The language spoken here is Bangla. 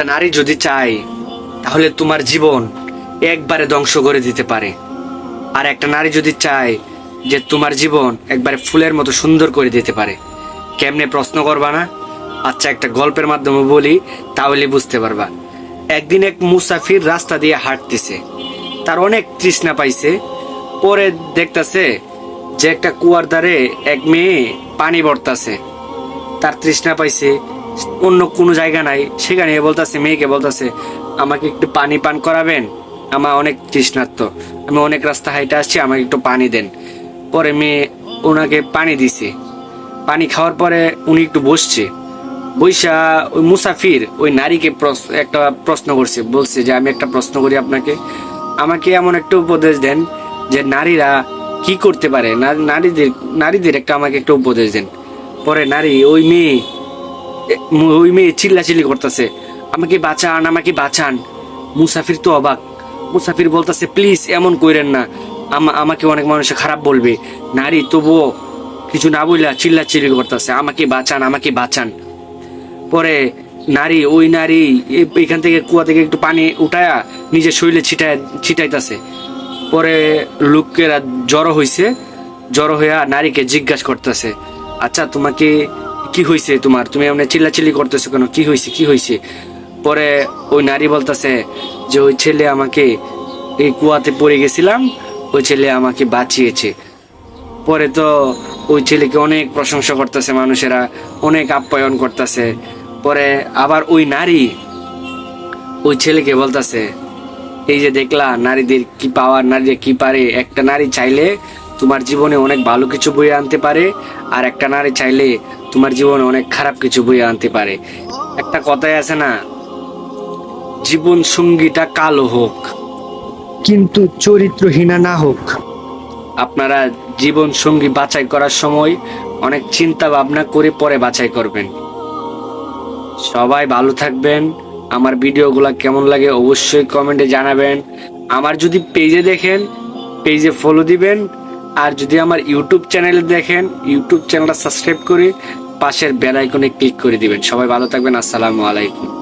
একটা নারী যদি চায়, তাহলে তোমার জীবন একবারে ধ্বংস করে দিতে পারে। আর একটা নারী যদি চায় যে তোমার জীবন একবারে ফুলের মতো সুন্দর করে দিতে পারে। কেমনে প্রশ্ন করবা না? আচ্ছা একটা গল্পের মাধ্যমে বলি, তাহলে বুঝতে পারবা। একদিন এক মুসাফির রাস্তা দিয়ে হাঁটতেছে। তার অনেক তৃষ্ণা পাইছে। পরে দেখতাছে যে একটা কুয়ার ধারে এক মেয়ে পানি বর্তাছে তার তৃষ্ণা পাইছে অন্য কোনো জায়গা নাই। সেখানে বলতাছে, মেয়েকে বলতাছে, আমাকে একটু পানি পান করাবেন? আমার অনেক তৃষ্ণার্ত। আমি অনেক রাস্তা হাইটে আসছি, আমাকে একটু পানি দেন। পরে মেয়ে ওনাকে পানি দিছে। পানি খাওয়ার পরে উনি একটু বসছে। বৈশা ওই মুসাফির, ওই নারীকে একটা প্রশ্ন করছে। বলছে যে, আমি একটা প্রশ্ন করি আপনাকে। আমাকে এমন একটা উপদেশ দেন যে, নারীরা কি করতে পারে? নারীদের নারীদের একটা আমাকে একটা উপদেশ দেন। পরে নারী, ওই মেয়ে ওই মেয়ে চিল্লাচিল্লি করতেছে। আমাকে বাঁচান আমাকে বাঁচান। মুসাফির তো অবাক। মুসাফির বলতেছে, প্লিজ, এমন কইরেন না। আমা- আমাকে অনেক মানুষে খারাপ বলবে। নারী, তবুও কিছু না বললা চিল্লাচিল্লি করতেছে। আমাকে বাঁচান আমাকে বাঁচান। পরে নারী, ওই নারী এখান থেকে কুয়া থেকে একটু পানি উঠায়া নিজের শরীরে ছিটায় ছিটাইতেছে। পরে লোকেরা জড়ো হইছে। জড়ো হইয়া নারীকে জিজ্ঞাসা করতেছে আচ্ছা তোমাকে কি হয়েছে তোমার? তুমি এমনি চিল্লাচিল্লি করতেছো কেন? কি হয়েছে কি হয়েছে পরে ওই নারী বলতেছে যে, ওই ছেলে আমাকে এই কুয়াতে পড়ে গেছিলাম, ওই ছেলে আমাকে বাঁচিয়েছে। পরে তো ওই ছেলেকে অনেক প্রশংসা করতেছে মানুষেরা, অনেক আপ্যায়ন করতেছে। পরে আবার ওই নারী ওই ছেলেকে বলতেছে, এই যে দেখলা, নারীদের কি পাওয়ার নারীদের কি পারে? একটা নারী চাইলে তোমার জীবনে অনেক ভালো কিছু বয়ে আনতে পারে, আর একটা নারী চাইলে তোমার জীবনে অনেক খারাপ কিছু বয়ে আনতে পারে। একটা কথাই আছে না, জীবন সঙ্গীটা কালো হোক, কিন্তু চরিত্রহীনা না হোক। আপনারা জীবন সঙ্গী বাছাই করার সময় অনেক চিন্তা ভাবনা করে পরে বাছাই করবেন। সবাই ভালো থাকবেন। আমার ভিডিওগুলো কেমন লাগে অবশ্যই কমেন্টে জানাবেন। আমার যদি পেজে দেখেন, পেজে ফলো দিবেন। আর যদি আমার ইউটিউব চ্যানেলে দেখেন, ইউটিউব চ্যানেলটা সাবস্ক্রাইব করে পাশের বেল আইকনে ক্লিক করে দিবেন। সবাই ভালো থাকবেন। আসসালামু আলাইকুম।